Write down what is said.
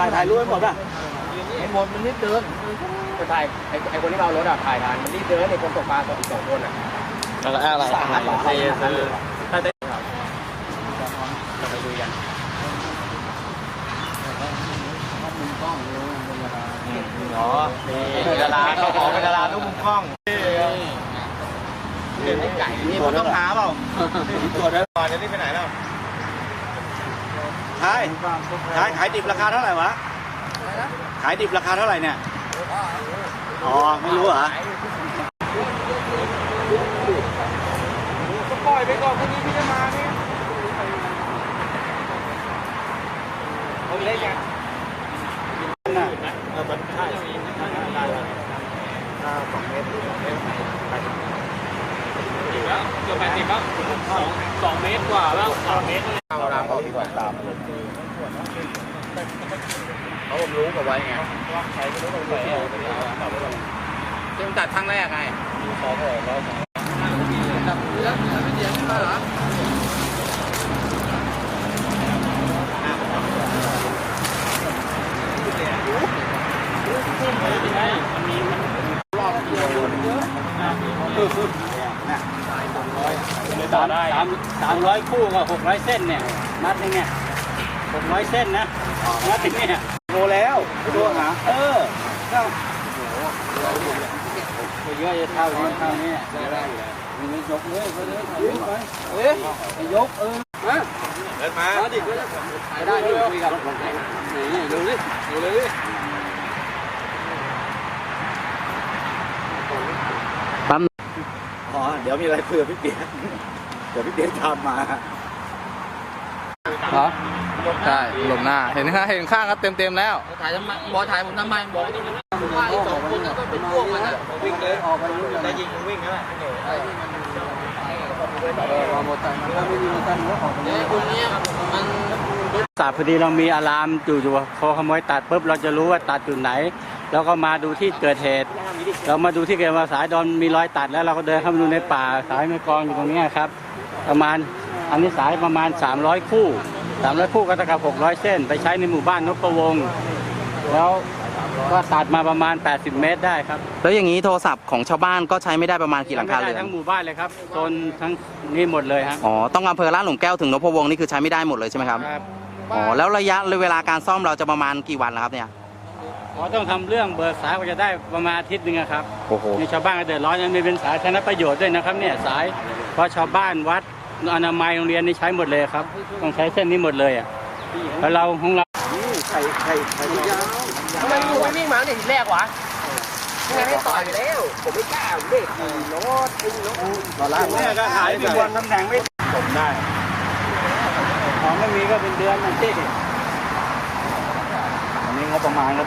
ถ่ายถ่ายรูปให้หมดป่ะไอ้หมดมันนิดเดินจะถ่ายไอ้ไอ้คนที่เรารถอะถ่ายทานมันรีบเดินไอ้คนตกปลาสองอีกสองคนอะอะไรอะไรเออถ้าได้เราไปดูกันอ๋อเป็นดาราเขาขอเป็นดาราทุกมุมกล้องไก่นี่ผมต้องหาเปล่าตัวเดินก่อนจะรีบไปไหนแล้ว ขายขายขายดิบราคาเท่าไหร่วะ ขายดิบราคาเท่าไหร่เนี่ย อ๋อ ไม่รู้เหรอก็ปล่อยไปก่อนพรุ่งนี้พี่จะมาเนี่ยเขาเล็กไงน่ะเออมันใช่ได้แล้วถ้าสองเมตรสองเมตรแล้วเกือบแปดสิบแล้วสองสองเมตรกว่าแล้วสามเมตรเอาน้ำเขาดีกว่า ตาม เขาผมรู้กับ ไว้ไงใครไม่รู้ต้องไปเอาไปเอาเอาไปเอาเริ่มตัดครั้งแรกไงสองร้อยร้อยสองสามสามสามร้อยคู่กับหกร้อยเส้นเนี่ยมัดนึงเนี่ย หกร้อยเส้นนะมัดหนึงเนี่ยโทรแล้วโทรหาเออเข้าเยอะจะเท่านี้เท่านี้มันยกเลยไปเลยถ่ายรูปไปเอ๊ะไปยกเออมาเดินมามาดิถ่ายได้ดิคุยกับนี่ดูดิดูเลยอ๋อเดี๋ยวมีอะไรคุยกับพี่เปียกเดี๋ยวพี่เปียกทำมาเหรอ ใช่หลบหน้าเห็นข้างเห็นข้างก็เต็มเต็มๆแล้วถ่ายทำไมบอถ่ายผมทำไมบอกว่าอีกสองคนก็เป็นพวกมันอะวิ่งเลยออกไปรู้จะยิงวิ่งแล้วหมดใจมันถ้าไม่มีใจมันก็ออกไปไอ้คนเนี้ยมันศาสตร์พอดีเรามีอะลามอยู่อยู่พอขโมยตัดปุ๊บเราจะรู้ว่าตัดจุดไหน แล้วก็มาดูที่เกิดเหตุ เรามาดูที่เกิดมาสายดอนมีรอยตัดแล้วเราก็เดินเข้ามาดูในป่าสายไม่กองอยู่ตรงเนี้ยครับ ประมาณอันนี้สายประมาณ 300 คู่ 300คู่ก็เท่ากับ600เส้น ไปใช้ในหมู่บ้านนพประวงศ์แล้วก็ตัดมาประมาณ 80 เมตรได้ครับแล้วอย่างนี้โทรศัพท์ของชาวบ้านก็ใช้ไม่ได้ประมาณกี่หลังคาไม่เรืได้อนทั้งหมู่บ้านเลยครับโซนทั้งนี่หมดเลยฮะอ๋อต้องอำเภอลาดหลุมแก้วถึงนพวงศ์นี่คือใช้ไม่ได้หมดเลยใช่ไหมครับครับอ๋อแล้วระยะเวลาการซ่อมเราจะประมาณกี่วันแล้วครับเนี่ยอ๋อต้องทำเรื่องเบิกสายก็จะได้ประมาณอาทิตย์หนึงอะครับโอ้โห นี่ชาวบ้านก็เดือดร้อนยังมีเป็นสาธารณประโยชน์ด้วยนะครับเนี่ยสายเพราะชาวบ้านวัด อนามัยโรงเรียนนี่ใช้หมดเลยครับ ต้องใช้เส้นนี้หมดเลยอะแล้วเราของเราไข่ไข่ไข่ยาวทำไมมึงไม่วิ่งมาเนี่ยทีแรกวะยังไงไม่ต่อยแล้ว ผมไม่กล้าผมเด็กขี่รถไอ้รถตอนแรกเนี่ยก็ขายเป็นวันตำแหน่งไม่ผมได้ของไม่มีก็เป็นเดือนนั่นสิอันนี้งบประมาณก็